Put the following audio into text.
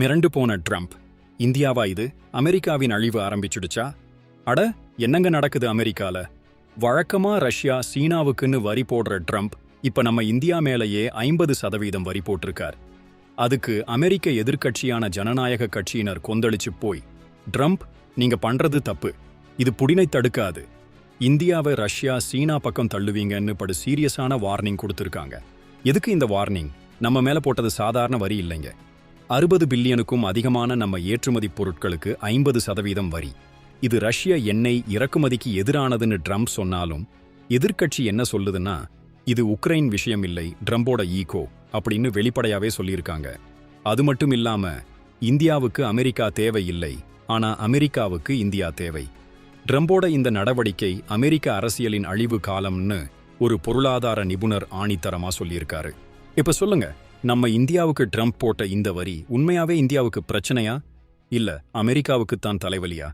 மிரண்டு போன ட்ரம்ப். இந்தியாவா இது? அமெரிக்காவின் அழிவு ஆரம்பிச்சுடுச்சா? அட என்னங்க நடக்குது அமெரிக்கால? வழக்கமா ரஷ்யா சீனாவுக்குன்னு வரி போடுற ட்ரம்ப் இப்ப நம்ம இந்தியா மேலேயே ஐம்பது சதவீதம் வரி போட்டிருக்கார். அதுக்கு அமெரிக்க எதிர்க்கட்சியான ஜனநாயக கட்சியினர் கொந்தளிச்சு போய் ட்ரம்ப் நீங்க பண்றது தப்பு. இது புடினை தடுக்காது. இந்தியாவை ரஷ்யா சீனா பக்கம் தள்ளுவீங்கன்னு படு சீரியஸான வார்னிங் கொடுத்துருக்காங்க. எதுக்கு இந்த வார்னிங்? நம்ம மேல போட்டது சாதாரண வரி இல்லைங்க. அறுபது பில்லியனுக்கும் அதிகமான நம்ம ஏற்றுமதி பொருட்களுக்கு ஐம்பது சதவீதம் வரி. இது ரஷ்ய எண்ணெய் இறக்குமதிக்கு எதிரானதுன்னு ட்ரம்ப் சொன்னாலும் எதிர்க்கட்சி என்ன சொல்லுதுன்னா இது உக்ரைன் விஷயம் இல்லை ட்ரம்போட ஈகோ அப்படின்னு வெளிப்படையாவே சொல்லியிருக்காங்க. அது மட்டும் இல்லாம இந்தியாவுக்கு அமெரிக்கா தேவை இல்லை ஆனா அமெரிக்காவுக்கு இந்தியா தேவை. ட்ரம்போட இந்த நடவடிக்கை அமெரிக்க அரசியலின் அழிவு காலம்னு ஒரு பொருளாதார நிபுணர் ஆணித்தரமா சொல்லியிருக்காரு. இப்ப சொல்லுங்க நம்ம இந்தியாவுக்கு ட்ரம்ப் போட்ட இந்த வரி உண்மையாவே இந்தியாவுக்கு பிரச்சனையா? இல்ல அமெரிக்காவுக்கு தான் தலைவலியா?